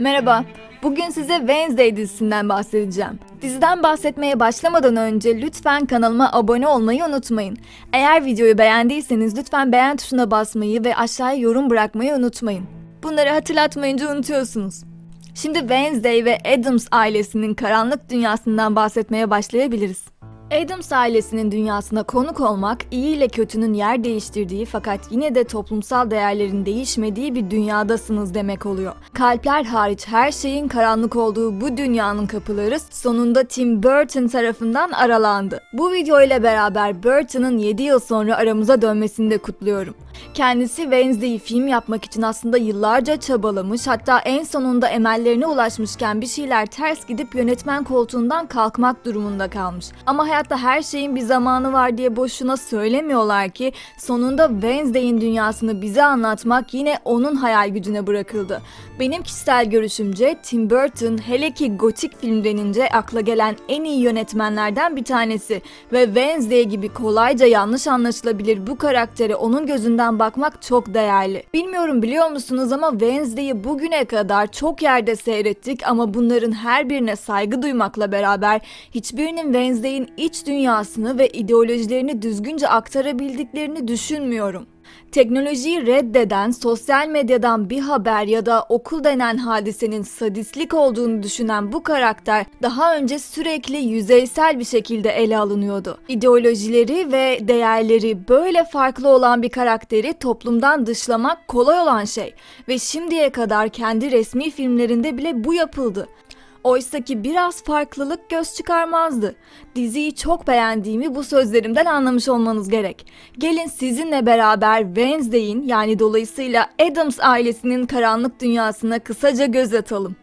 Merhaba. Bugün size Wednesday dizisinden bahsedeceğim. Diziden bahsetmeye başlamadan önce lütfen kanalıma abone olmayı unutmayın. Eğer videoyu beğendiyseniz lütfen beğen tuşuna basmayı ve aşağıya yorum bırakmayı unutmayın. Bunları hatırlatmayınca unutuyorsunuz. Şimdi Wednesday ve Adams ailesinin karanlık dünyasından bahsetmeye başlayabiliriz. Adams ailesinin dünyasına konuk olmak iyi ile kötünün yer değiştirdiği fakat yine de toplumsal değerlerin değişmediği bir dünyadasınız demek oluyor. Kalpler hariç her şeyin karanlık olduğu bu dünyanın kapıları sonunda Tim Burton tarafından aralandı. Bu video ile beraber Burton'ın 7 yıl sonra aramıza dönmesini de kutluyorum. Kendisi Wednesday'i film yapmak için aslında yıllarca çabalamış hatta en sonunda emellerine ulaşmışken bir şeyler ters gidip yönetmen koltuğundan kalkmak durumunda kalmış. Ama hayatta her şeyin bir zamanı var diye boşuna söylemiyorlar ki sonunda Wednesday'in dünyasını bize anlatmak yine onun hayal gücüne bırakıldı. Benim kişisel görüşümce Tim Burton hele ki gotik film denince akla gelen en iyi yönetmenlerden bir tanesi ve Wednesday gibi kolayca yanlış anlaşılabilir bu karaktere onun gözünden bakmak çok değerli. Bilmiyorum biliyor musunuz ama Wednesday'i bugüne kadar çok yerde seyrettik ama bunların her birine saygı duymakla beraber hiçbirinin Wednesday'in iç dünyasını ve ideolojilerini düzgünce aktarabildiklerini düşünmüyorum. Teknolojiyi reddeden, sosyal medyadan bir haber ya da okul denen hadisenin sadistlik olduğunu düşünen bu karakter daha önce sürekli yüzeysel bir şekilde ele alınıyordu. İdeolojileri ve değerleri böyle farklı olan bir karakteri toplumdan dışlamak kolay olan şey ve şimdiye kadar kendi resmi filmlerinde bile bu yapıldı. Oysaki biraz farklılık göz çıkarmazdı. Diziyi çok beğendiğimi bu sözlerimden anlamış olmanız gerek. Gelin sizinle beraber Wednesday'in yani dolayısıyla Adams ailesinin karanlık dünyasına kısaca göz atalım.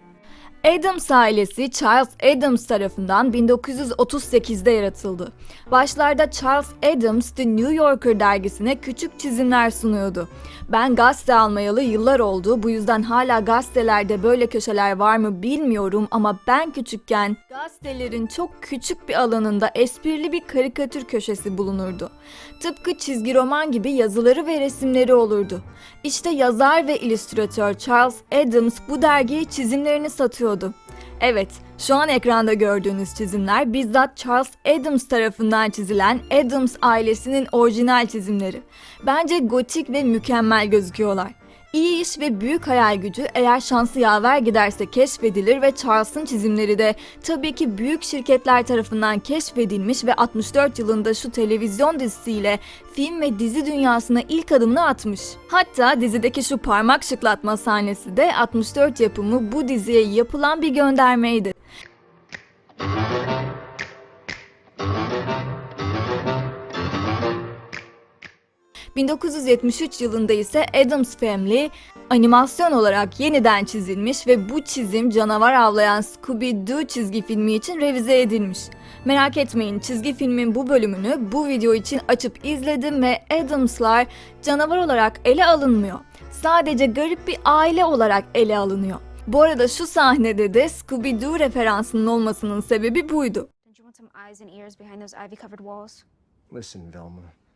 Adams ailesi Charles Adams tarafından 1938'de yaratıldı. Başlarda Charles Adams The New Yorker dergisine küçük çizimler sunuyordu. Ben gazete almayalı yıllar oldu. Bu yüzden hala gazetelerde böyle köşeler var mı bilmiyorum ama ben küçükken gazetelerin çok küçük bir alanında esprili bir karikatür köşesi bulunurdu. Tıpkı çizgi roman gibi yazıları ve resimleri olurdu. İşte yazar ve illüstratör Charles Adams bu dergiye çizimlerini satıyordu. Evet, şu an ekranda gördüğünüz çizimler bizzat Charles Adams tarafından çizilen Adams ailesinin orijinal çizimleri. Bence gotik ve mükemmel gözüküyorlar. İyi iş ve büyük hayal gücü eğer şansı yaver giderse keşfedilir ve Charles'ın çizimleri de tabii ki büyük şirketler tarafından keşfedilmiş ve 64 yılında şu televizyon dizisiyle film ve dizi dünyasına ilk adımını atmış. Hatta dizideki şu parmak şıklatma sahnesi de 64 yapımı bu diziye yapılan bir göndermeydi. 1973 yılında ise Addams Family animasyon olarak yeniden çizilmiş ve bu çizim canavar avlayan Scooby-Doo çizgi filmi için revize edilmiş. Merak etmeyin çizgi filmin bu bölümünü bu video için açıp izledim ve Addams'lar canavar olarak ele alınmıyor. Sadece garip bir aile olarak ele alınıyor. Bu arada şu sahnede de Scooby-Doo referansının olmasının sebebi buydu. Listen, Velma.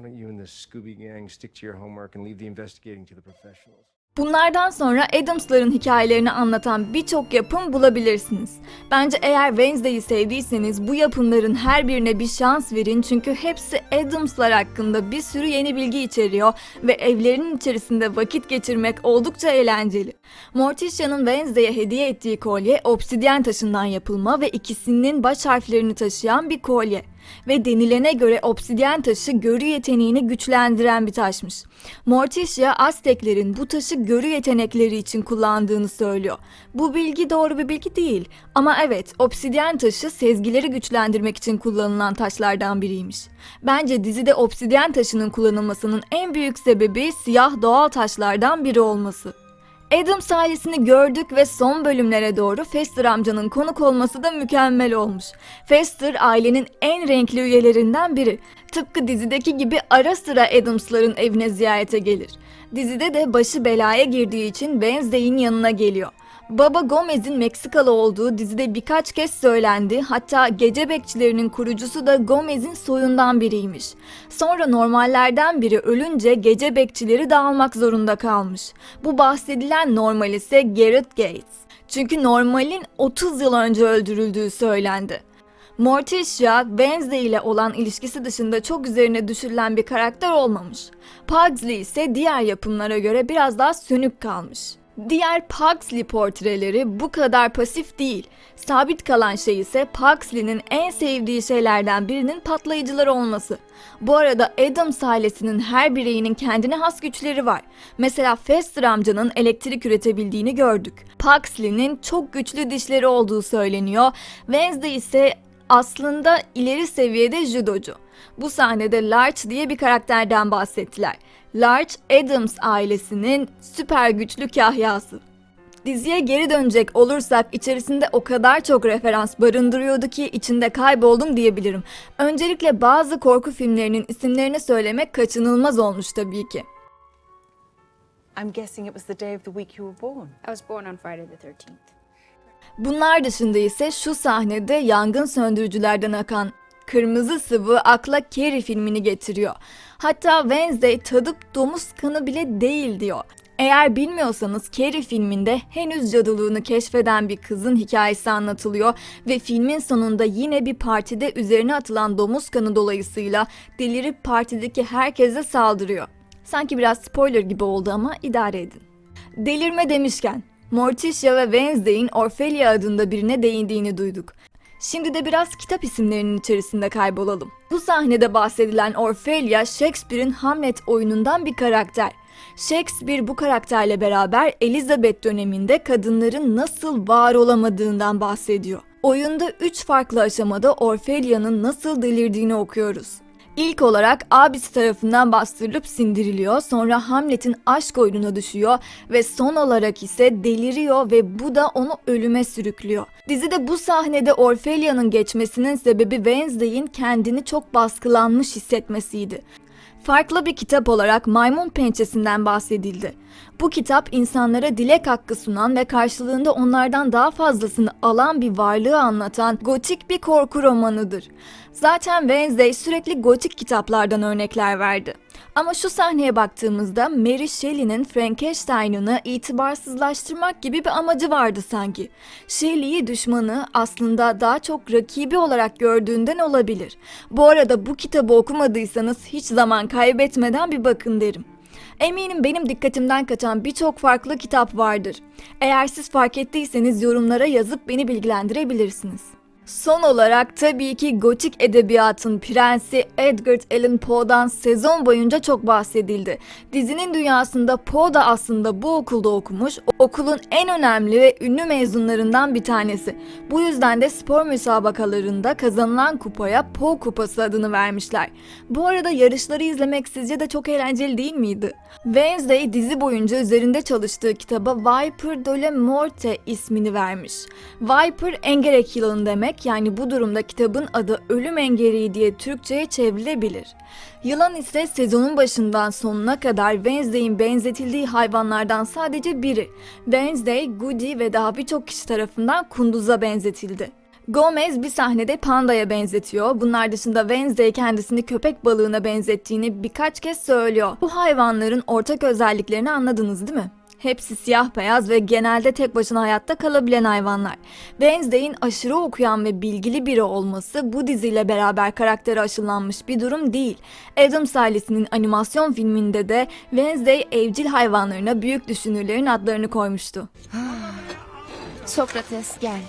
Why don't you and the Scooby Gang stick to your homework and leave the investigating to the professionals? Bunlardan sonra Adams'ların hikayelerini anlatan birçok yapım bulabilirsiniz. Bence eğer Wednesday'i sevdiyseniz bu yapımların her birine bir şans verin çünkü hepsi Adams'lar hakkında bir sürü yeni bilgi içeriyor ve evlerinin içerisinde vakit geçirmek oldukça eğlenceli. Morticia'nın Wednesday'e hediye ettiği kolye obsidyen taşından yapılma ve ikisinin baş harflerini taşıyan bir kolye ve denilene göre obsidyen taşı görü yeteneğini güçlendiren bir taşmış. Morticia Azteklerin bu taşı görü yetenekleri için kullandığını söylüyor. Bu bilgi doğru bir bilgi değil ama evet obsidyen taşı sezgileri güçlendirmek için kullanılan taşlardan biriymiş. Bence dizide obsidyen taşının kullanılmasının en büyük sebebi siyah doğal taşlardan biri olması. Adams ailesini gördük ve son bölümlere doğru Fester amcanın konuk olması da mükemmel olmuş. Fester ailenin en renkli üyelerinden biri. Tıpkı dizideki gibi ara sıra Adams'ların evine ziyarete gelir. Dizide de başı belaya girdiği için Wednesday'in yanına geliyor. Baba Gomez'in Meksikalı olduğu dizide birkaç kez söylendi. Hatta gece bekçilerinin kurucusu da Gomez'in soyundan biriymiş. Sonra normallerden biri ölünce gece bekçileri dağılmak zorunda kalmış. Bu bahsedilen normal ise Garrett Gates. Çünkü normalin 30 yıl önce öldürüldüğü söylendi. Morticia, Wednesday ile olan ilişkisi dışında çok üzerine düşürülen bir karakter olmamış. Pugsley ise diğer yapımlara göre biraz daha sönük kalmış. Diğer Pugsley portreleri bu kadar pasif değil. Sabit kalan şey ise Pugsley'nin en sevdiği şeylerden birinin patlayıcılar olması. Bu arada Adams ailesinin her bireyinin kendine has güçleri var. Mesela Fester amcanın elektrik üretebildiğini gördük. Pugsley'nin çok güçlü dişleri olduğu söyleniyor. Wednesday ise aslında ileri seviyede judocu. Bu sahnede Larch diye bir karakterden bahsettiler. Larch, Adams ailesinin süper güçlü kahyası. Diziye geri dönecek olursak içerisinde o kadar çok referans barındırıyordu ki içinde kayboldum diyebilirim. Öncelikle bazı korku filmlerinin isimlerini söylemek kaçınılmaz olmuş tabii ki. I'm guessing it was the day of the week you were born. I was born on Friday the 13th. Bunlar dışında ise şu sahnede yangın söndürücülerden akan kırmızı sıvı akla Carrie filmini getiriyor. Hatta Wednesday tadıp domuz kanı bile değil diyor. Eğer bilmiyorsanız Carrie filminde henüz cadılığını keşfeden bir kızın hikayesi anlatılıyor ve filmin sonunda yine bir partide üzerine atılan domuz kanı dolayısıyla delirip partideki herkese saldırıyor. Sanki biraz spoiler gibi oldu ama idare edin. Delirme demişken, Morticia ve Wednesday'in Orphelia adında birine değindiğini duyduk. Şimdi de biraz kitap isimlerinin içerisinde kaybolalım. Bu sahnede bahsedilen Orphelia, Shakespeare'in Hamlet oyunundan bir karakter. Shakespeare bu karakterle beraber Elizabeth döneminde kadınların nasıl var olamadığından bahsediyor. Oyunda üç farklı aşamada Orphelia'nın nasıl delirdiğini okuyoruz. İlk olarak abisi tarafından bastırılıp sindiriliyor, sonra Hamlet'in aşk oyununa düşüyor ve son olarak ise deliriyor ve bu da onu ölüme sürüklüyor. Dizide bu sahnede Orphelia'nın geçmesinin sebebi Wednesday'in kendini çok baskılanmış hissetmesiydi. Farklı bir kitap olarak Maymun Pençesinden bahsedildi. Bu kitap insanlara dilek hakkı sunan ve karşılığında onlardan daha fazlasını alan bir varlığı anlatan gotik bir korku romanıdır. Zaten Wednesday sürekli gotik kitaplardan örnekler verdi. Ama şu sahneye baktığımızda Mary Shelley'nin Frankenstein'ını itibarsızlaştırmak gibi bir amacı vardı sanki. Shelley'i düşmanı aslında daha çok rakibi olarak gördüğünden olabilir. Bu arada bu kitabı okumadıysanız hiç zaman kaybetmeden bir bakın derim. Eminim benim dikkatimden kaçan birçok farklı kitap vardır. Eğer siz fark ettiyseniz yorumlara yazıp beni bilgilendirebilirsiniz. Son olarak tabii ki gotik edebiyatın prensi Edgar Allan Poe'dan sezon boyunca çok bahsedildi. Dizinin dünyasında Poe da aslında bu okulda okumuş, okulun en önemli ve ünlü mezunlarından bir tanesi. Bu yüzden de spor müsabakalarında kazanılan kupaya Poe Kupası adını vermişler. Bu arada yarışları izlemek sizce de çok eğlenceli değil miydi? Wednesday dizi boyunca üzerinde çalıştığı kitaba Viper de Morte ismini vermiş. Viper engerek yılanı demek yani bu durumda kitabın adı Ölüm Engeriği diye Türkçe'ye çevrilebilir. Yılan ise sezonun başından sonuna kadar Wednesday'in benzetildiği hayvanlardan sadece biri. Wednesday, Goody ve daha birçok kişi tarafından kunduza benzetildi. Gomez bir sahnede pandaya benzetiyor. Bunlar dışında Wednesday kendisini köpek balığına benzettiğini birkaç kez söylüyor. Bu hayvanların ortak özelliklerini anladınız değil mi? Hepsi siyah beyaz ve genelde tek başına hayatta kalabilen hayvanlar. Wednesday'in aşırı okuyan ve bilgili biri olması bu diziyle beraber karakteri aşılanmış bir durum değil. Adams ailesinin animasyon filminde de Wednesday evcil hayvanlarına büyük düşünürlerin adlarını koymuştu. Sokrates gel.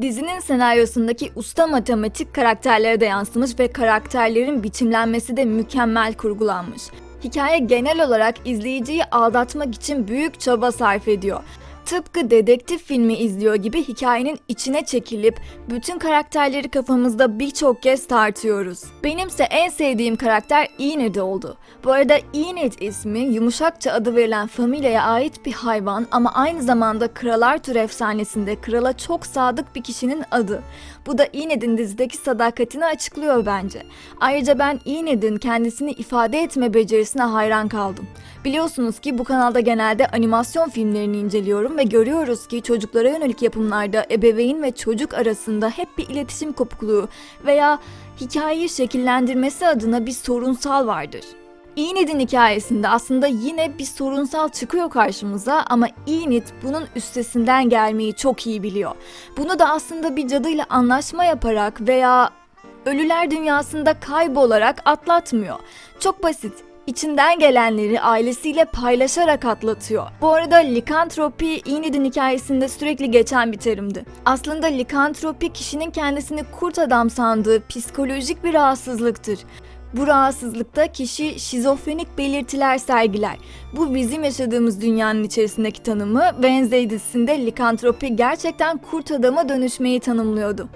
Dizinin senaryosundaki usta matematik karakterlere de yansımış ve karakterlerin biçimlenmesi de mükemmel kurgulanmış. Hikaye genel olarak izleyiciyi aldatmak için büyük çaba sarf ediyor. Tıpkı dedektif filmi izliyor gibi hikayenin içine çekilip bütün karakterleri kafamızda birçok kez tartıyoruz. Benimse en sevdiğim karakter Enid oldu. Bu arada Enid ismi yumuşakça adı verilen familyaya ait bir hayvan ama aynı zamanda Kral Arthur efsanesinde krala çok sadık bir kişinin adı. Bu da Enid'in dizideki sadakatini açıklıyor bence. Ayrıca ben Enid'in kendisini ifade etme becerisine hayran kaldım. Biliyorsunuz ki bu kanalda genelde animasyon filmlerini inceliyorum ve görüyoruz ki çocuklara yönelik yapımlarda ebeveyn ve çocuk arasında hep bir iletişim kopukluğu veya hikayeyi şekillendirmesi adına bir sorunsal vardır. Enid'in hikayesinde aslında yine bir sorunsal çıkıyor karşımıza ama Enid bunun üstesinden gelmeyi çok iyi biliyor. Bunu da aslında bir cadıyla anlaşma yaparak veya ölüler dünyasında kaybolarak atlatmıyor. Çok basit. İçinden gelenleri ailesiyle paylaşarak atlatıyor. Bu arada likantropi Enid'in hikayesinde sürekli geçen bir terimdi. Aslında likantropi kişinin kendisini kurt adam sandığı psikolojik bir rahatsızlıktır. Bu rahatsızlıkta kişi şizofrenik belirtiler sergiler. Bu bizim yaşadığımız dünyanın içerisindeki tanımı Wednesday dizisinde likantropi gerçekten kurt adama dönüşmeyi tanımlıyordu.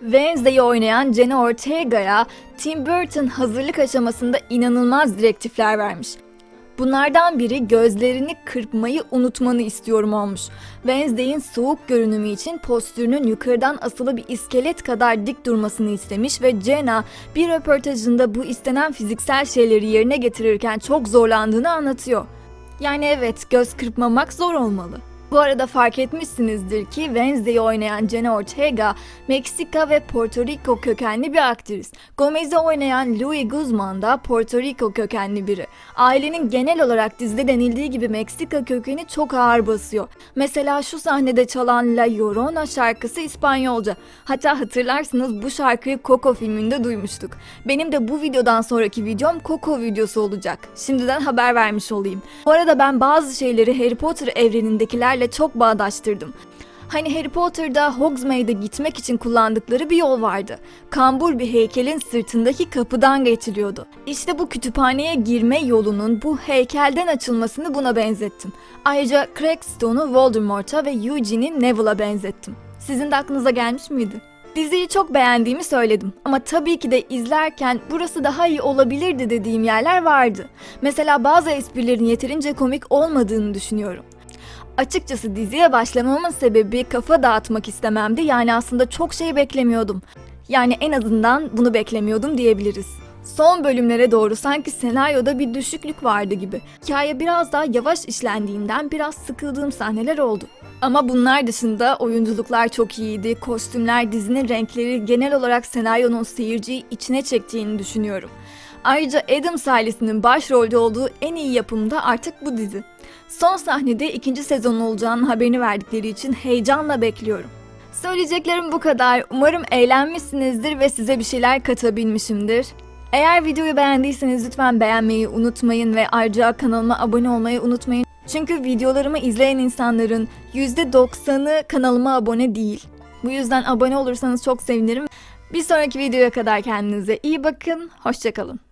Wednesday'i oynayan Jenna Ortega'ya Tim Burton hazırlık aşamasında inanılmaz direktifler vermiş. Bunlardan biri gözlerini kırpmayı unutmanı istiyorum olmuş. Wednesday'in soğuk görünümü için postürünün yukarıdan asılı bir iskelet kadar dik durmasını istemiş ve Jenna bir röportajında bu istenen fiziksel şeyleri yerine getirirken çok zorlandığını anlatıyor. Yani evet göz kırpmamak zor olmalı. Bu arada fark etmişsinizdir ki Wednesday'i oynayan Jenna Ortega, Meksika ve Porto Rico kökenli bir aktris. Gomez'i oynayan Louis Guzman da Porto Rico kökenli biri. Ailenin genel olarak dizide denildiği gibi Meksika kökeni çok ağır basıyor. Mesela şu sahnede çalan La Llorona şarkısı İspanyolca. Hatta hatırlarsınız bu şarkıyı Coco filminde duymuştuk. Benim de bu videodan sonraki videom Coco videosu olacak. Şimdiden haber vermiş olayım. Bu arada ben bazı şeyleri Harry Potter evrenindekilerle çok bağdaştırdım. Hani Harry Potter'da Hogsmeade'e gitmek için kullandıkları bir yol vardı. Kambur bir heykelin sırtındaki kapıdan geçiliyordu. İşte bu kütüphaneye girme yolunun bu heykelden açılmasını buna benzettim. Ayrıca Crackstone'u Voldemort'a ve Eugene'i Neville'a benzettim. Sizin de aklınıza gelmiş miydi? Diziyi çok beğendiğimi söyledim ama tabii ki de izlerken burası daha iyi olabilirdi dediğim yerler vardı. Mesela bazı esprilerin yeterince komik olmadığını düşünüyorum. Açıkçası diziye başlamamın sebebi kafa dağıtmak istememdi. Yani aslında çok şey beklemiyordum. Yani en azından bunu beklemiyordum diyebiliriz. Son bölümlere doğru sanki senaryoda bir düşüklük vardı gibi. Hikaye biraz daha yavaş işlendiğinden biraz sıkıldığım sahneler oldu. Ama bunlar dışında oyunculuklar çok iyiydi. Kostümler, dizinin renkleri genel olarak senaryonun seyirciyi içine çektiğini düşünüyorum. Ayrıca Adams ailesinin başrolde olduğu en iyi yapım da artık bu dizi. Son sahnede ikinci sezon olacağının haberini verdikleri için heyecanla bekliyorum. Söyleyeceklerim bu kadar. Umarım eğlenmişsinizdir ve size bir şeyler katabilmişimdir. Eğer videoyu beğendiyseniz lütfen beğenmeyi unutmayın ve ayrıca kanalıma abone olmayı unutmayın. Çünkü videolarımı izleyen insanların %90'ı kanalıma abone değil. Bu yüzden abone olursanız çok sevinirim. Bir sonraki videoya kadar kendinize iyi bakın. Hoşçakalın.